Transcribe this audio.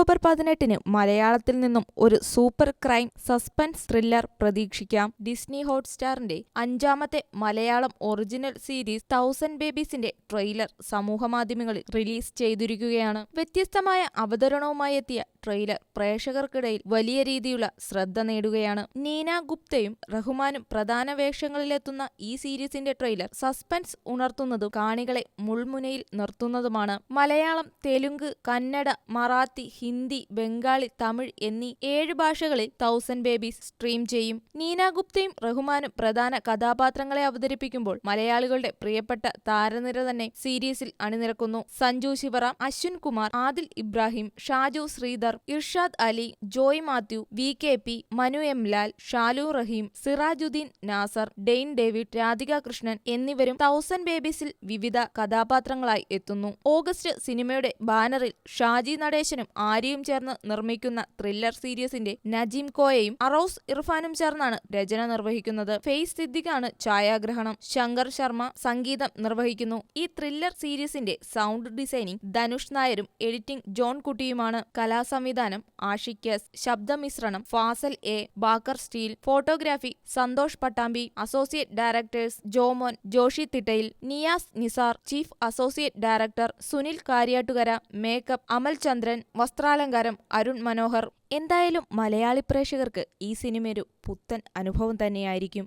October പതിനെട്ടിന് മലയാളത്തിൽ നിന്നും ഒരു സൂപ്പർ ക്രൈം സസ്പെൻസ് ത്രില്ലർ പ്രതീക്ഷിക്കാം. ഡിസ്നി ഹോട്ട്സ്റ്റാറിന്റെ അഞ്ചാമത്തെ മലയാളം ഒറിജിനൽ സീരീസ് തൗസൻഡ് ബേബീസിന്റെ ട്രെയിലർ സമൂഹമാധ്യമങ്ങളിൽ റിലീസ് ചെയ്തിരിക്കുകയാണ്. വ്യത്യസ്തമായ അവതരണവുമായി എത്തിയ ട്രെയിലർ പ്രേക്ഷകർക്കിടയിൽ വലിയ രീതിയിലുള്ള ശ്രദ്ധ നേടുകയാണ്. നീന ഗുപ്തയും റഹ്മാനും പ്രധാന വേഷങ്ങളിലെത്തുന്ന ഈ സീരീസിന്റെ ട്രെയിലർ സസ്പെൻസ് ഉണർത്തുന്നതും കാണികളെ മുൾമുനയിൽ നിർത്തുന്നതുമാണ്. മലയാളം തെലുങ്ക് കന്നഡ മറാത്തി ഹിന്ദി ബംഗാളി തമിഴ് എന്നീ ഏഴ് ഭാഷകളിൽ തൗസൻഡ് ബേബീസ് സ്ട്രീം ചെയ്യും. നീന ഗുപ്തയും റഹ്മാനും പ്രധാന കഥാപാത്രങ്ങളെ അവതരിപ്പിക്കുമ്പോൾ മലയാളികളുടെ പ്രിയപ്പെട്ട താരനിര തന്നെ സീരീസിൽ അണിനിരക്കുന്നു. Sanju Sivaram Aswin Kumar Adil Ibrahim Shaju Sreedhar Irshad Ali Joy Mathew V K P Manu M Lal Shalu Rahim Sirajudheen Nasar Dain David Radhika Krishnan എന്നിവരും തൗസൻഡ് ബേബീസിൽ വിവിധ കഥാപാത്രങ്ങളായി എത്തുന്നു. ഓഗസ്റ്റ് സിനിമയുടെ ബാനറിൽ ഷാജി നടേശനും ആര്യയും ചേർന്ന് നിർമ്മിക്കുന്ന ത്രില്ലർ സീരീസിന്റെ നജീം കോയയും അറോസ് ഇർഫാനും ചേർന്നാണ് രചന നിർവഹിക്കുന്നത്. ഫെയ്സ് സിദ്ദിഖാണ് ഛായാഗ്രഹണം ശങ്കർ ശർമ്മ സംഗീതം നിർവഹിക്കുന്നു. ഈ ത്രില്ലർ സീരീസിന്റെ സൗണ്ട് ഡിസൈനിംഗ് ധനുഷ് നായരും എഡിറ്റിംഗ് ജോൺ കുട്ടിയുമാണ്. കലാസംവിധാനം ആഷിക് എസ് ശബ്ദമിശ്രണം Fasal A Backer still photography Santhosh Pattambi associate directors Jomon Joshi തിട്ടയിൽ Niyas Nisar chief associate director Sunil Karyattukara makeup Amal Chandran വസ്ത്രാലങ്കാരം Arun Manohar. എന്തായാലും മലയാളി പ്രേക്ഷകർക്ക് ഈ സിനിമയൊരു പുത്തൻ അനുഭവം തന്നെയായിരിക്കും.